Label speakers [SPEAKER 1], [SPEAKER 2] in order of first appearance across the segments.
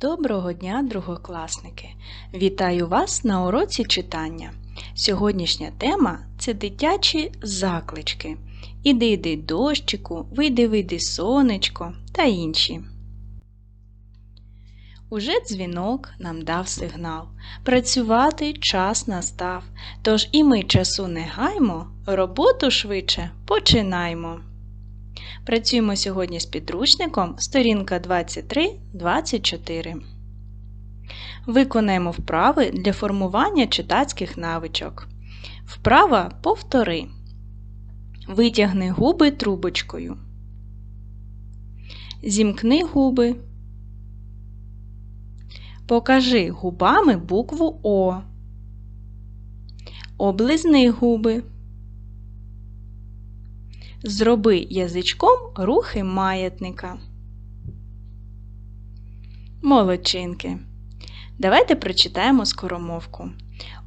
[SPEAKER 1] Доброго дня, другокласники! Вітаю вас на уроці читання. Сьогоднішня тема це дитячі заклички. Іди йди дощику, вийди вийди сонечко та інші. Уже дзвінок нам дав сигнал. Працювати час настав. Тож і ми часу не гаймо, роботу швидше починаймо. Працюємо сьогодні з підручником сторінка 23-24. Виконаємо вправи для формування читацьких навичок. Вправа повтори. Витягни губи трубочкою. Зімкни губи. Покажи губами букву О. Облизни губи. Зроби язичком рухи маятника. Молодчинки. Давайте прочитаємо скоромовку.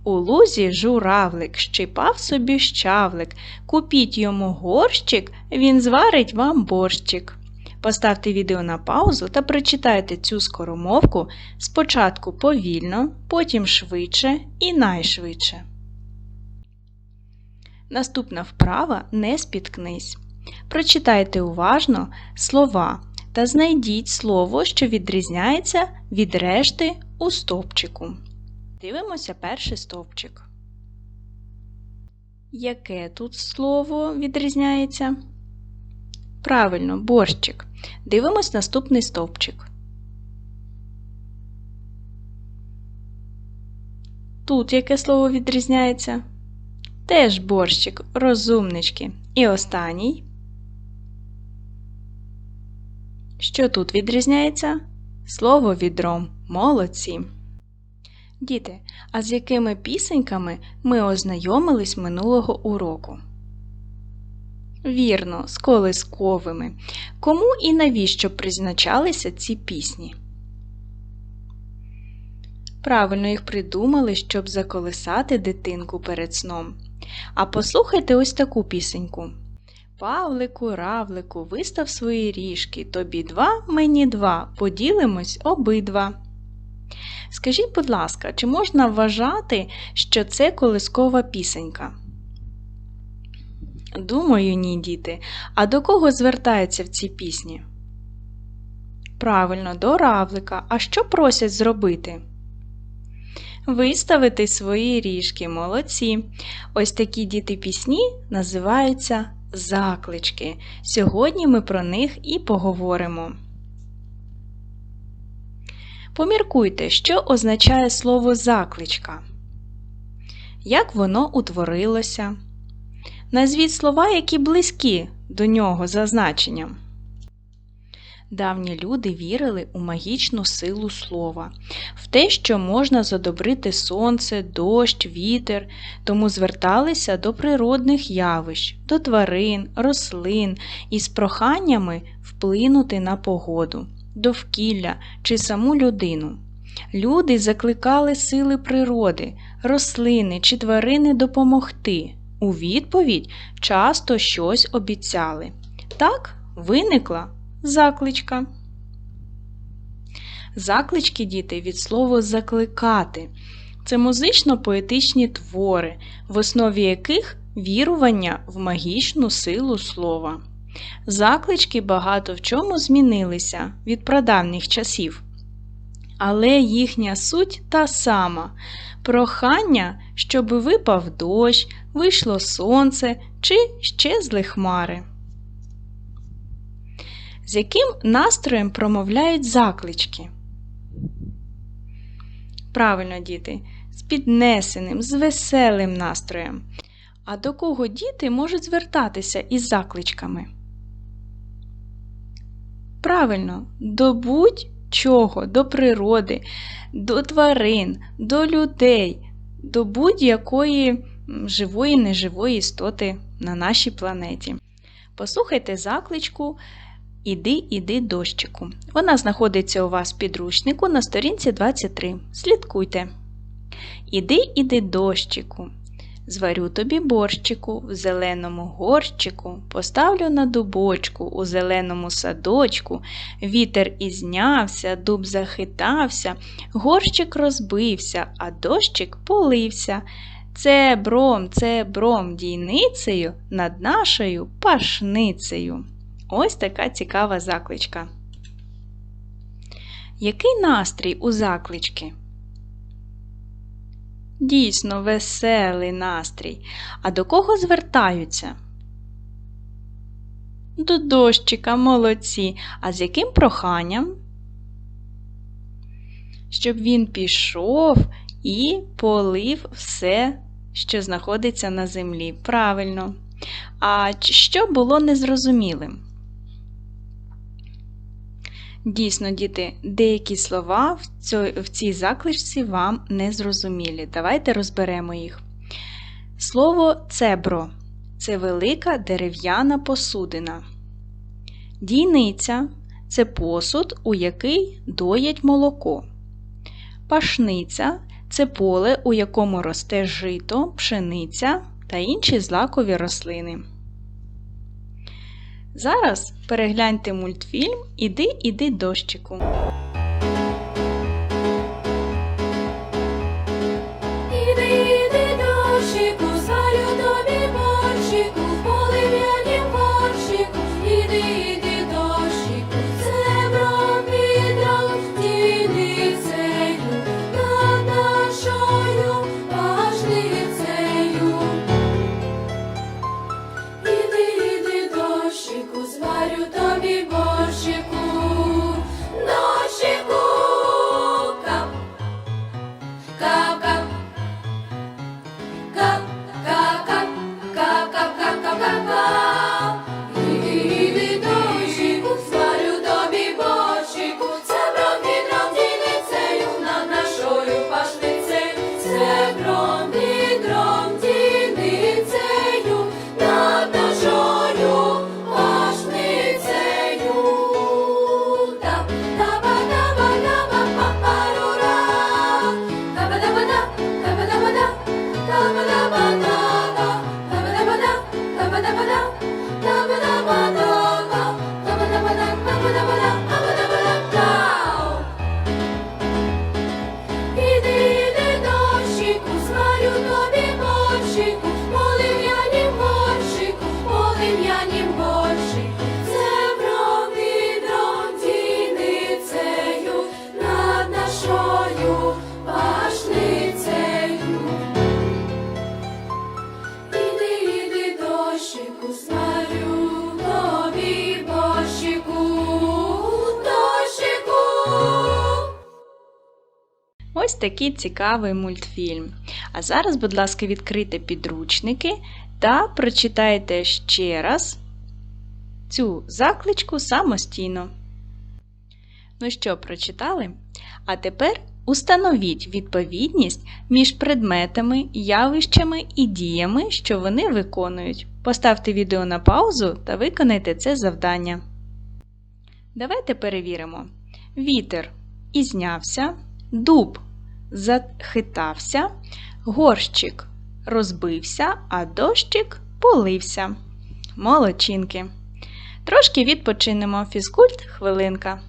[SPEAKER 1] У лузі журавлик щипав собі щавлик. Купіть йому горщик, він зварить вам борщик. Поставте відео на паузу та прочитайте цю скоромовку спочатку повільно, потім швидше і найшвидше. Наступна вправа не спіткнись. Прочитайте уважно слова та знайдіть слово, що відрізняється від решти у стовпчику. Дивимося перший стовпчик. Яке тут слово відрізняється? Правильно, борщик. Дивимось наступний стовпчик. Тут яке слово відрізняється? Теж борщик, розумнички. І останній. Що тут відрізняється? Слово відром. Молодці. Діти, а з якими пісеньками ми ознайомились минулого уроку? Вірно, з колисковими. Кому і навіщо призначалися ці пісні? Правильно їх придумали, щоб заколисати дитинку перед сном. А послухайте ось таку пісеньку. Павлику, равлику, вистав свої ріжки, тобі два, мені два, поділимось обидва. Скажіть, будь ласка, чи можна вважати, що це колискова пісенька? Думаю, ні, діти. А до кого звертаються в цій пісні? Правильно, до равлика. А що просять зробити? Виставити свої ріжки, молодці. Ось такі діти пісні називаються заклички. Сьогодні ми про них і поговоримо. Поміркуйте, що означає слово закличка. Як воно утворилося? Назвіть слова, які близькі до нього за значенням. Давні люди вірили у магічну силу слова, в те, що можна задобрити сонце, дощ, вітер, тому зверталися до природних явищ, до тварин, рослин із проханнями вплинути на погоду, довкілля чи саму людину. Люди закликали сили природи, рослини чи тварини допомогти. У відповідь часто щось обіцяли. Так виникла закличка. Заклички діти від слова закликати. Це музично-поетичні твори, в основі яких вірування в магічну силу слова. Заклички багато в чому змінилися від прадавніх часів. Але їхня суть та сама прохання, щоби випав дощ, вийшло сонце чи щезли хмари. З яким настроєм промовляють заклички? Правильно, діти, з піднесеним, з веселим настроєм. А до кого діти можуть звертатися із закличками? Правильно, до будь-чого, до природи, до тварин, до людей, до будь-якої живої, неживої істоти на нашій планеті. Послухайте закличку Іди, іди дощику. Вона знаходиться у вас в підручнику на сторінці 23. Слідкуйте. Іди, іди дощику. Зварю тобі борщику в зеленому горщику, поставлю на дубочку у зеленому садочку. Вітер ізнявся, дуб захитався, горщик розбився, а дощик полився. Це бром, це бром дійницею над нашою пашницею. Ось така цікава закличка. Який настрій у заклички? Дійсно, веселий настрій. А до кого звертаються? До дощика, молодці. А з яким проханням? Щоб він пішов і полив все, що знаходиться на землі. Правильно. А що було незрозумілим? Дійсно, діти, деякі слова в, цій, закличці вам не зрозумілі. Давайте розберемо їх. Слово цебро це велика дерев'яна посудина. Дійниця це посуд, у який доять молоко. Пашниця це поле, у якому росте жито, пшениця та інші злакові рослини. Зараз перегляньте мультфільм Іди, іди дощику. Такий цікавий мультфільм. А зараз, будь ласка, відкрийте підручники та прочитайте ще раз цю закличку самостійно. Ну що, прочитали? А тепер установіть відповідність між предметами, явищами і діями, що вони виконують. Поставте відео на паузу та виконайте це завдання. Давайте перевіримо. Вітер ізнявся, дуб захитався, горщик розбився, а дощик полився. Молодчинки. Трошки відпочинемо. Фізкульт хвилинка.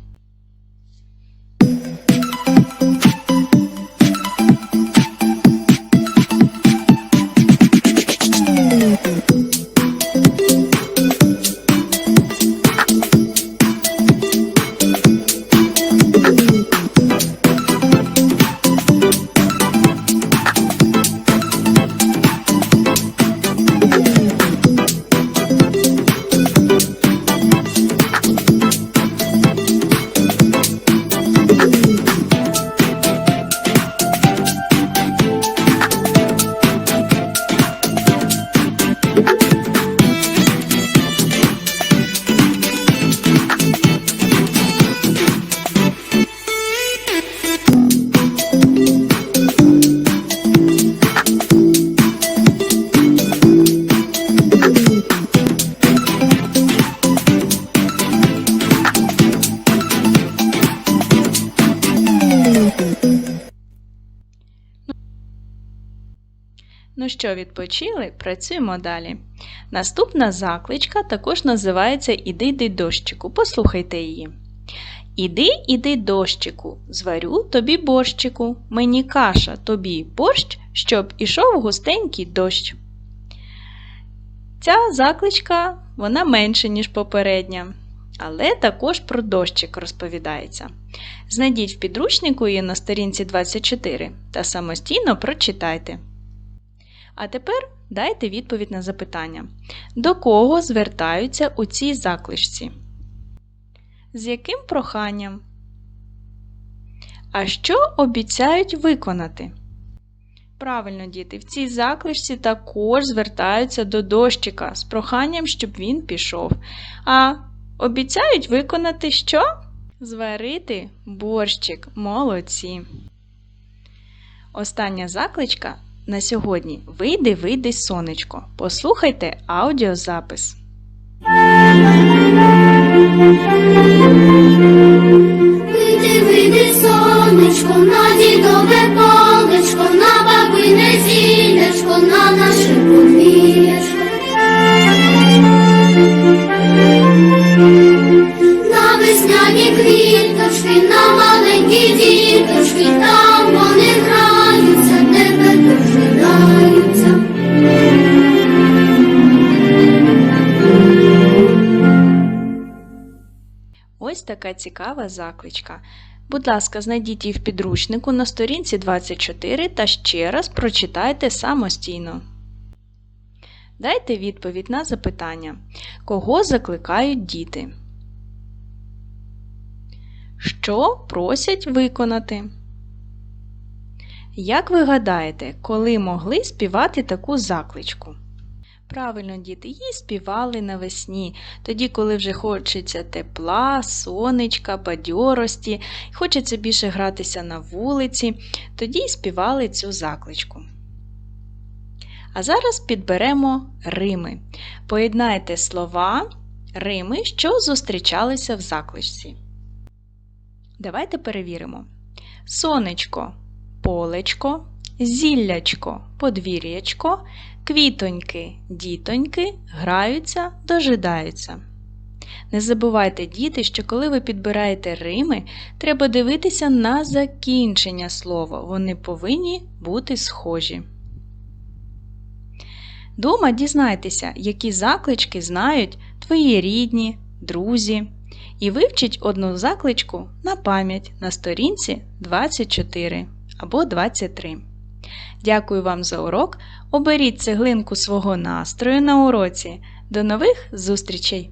[SPEAKER 1] Ну що, відпочили? Працюємо далі. Наступна закличка також називається Іди йди дощику. Послухайте її. Іди, іди дощику, зварю тобі борщику, мені каша, тобі борщ, щоб ішов густенький дощ. Ця закличка вона менше, ніж попередня, але також про дощик розповідається. Знайдіть в підручнику її на сторінці 24 та самостійно прочитайте. А тепер дайте відповідь на запитання. До кого звертаються у цій закличці? З яким проханням? А що обіцяють виконати? Правильно, діти, в цій закличці також звертаються до дощика з проханням, щоб він пішов. А обіцяють виконати що? Зварити борщик. Молодці. Остання закличка на сьогодні. Вийди, вийди, сонечко. Послухайте аудіозапис. Така цікава закличка. Будь ласка, знайдіть її в підручнику на сторінці 24 та ще раз прочитайте самостійно. Дайте відповідь на запитання. Кого закликають діти? Що просять виконати? Як ви гадаєте, коли могли співати таку закличку? Правильно, діти, її співали навесні, тоді, коли вже хочеться тепла, сонечка, бадьорості, хочеться більше гратися на вулиці, тоді й співали цю закличку. А зараз підберемо рими. Поєднайте слова, рими, що зустрічалися в закличці. Давайте перевіримо. Сонечко, полечко, зіллячко, подвір'ячко, квітоньки, дітоньки граються, дожидаються. Не забувайте, діти, що коли ви підбираєте рими, треба дивитися на закінчення слова. Вони повинні бути схожі. Дома дізнайтеся, які заклички знають твої рідні, друзі, і вивчіть одну закличку на пам'ять на сторінці 24 або 23. Дякую вам за урок. Оберіть цеглинку свого настрою на уроці. До нових зустрічей!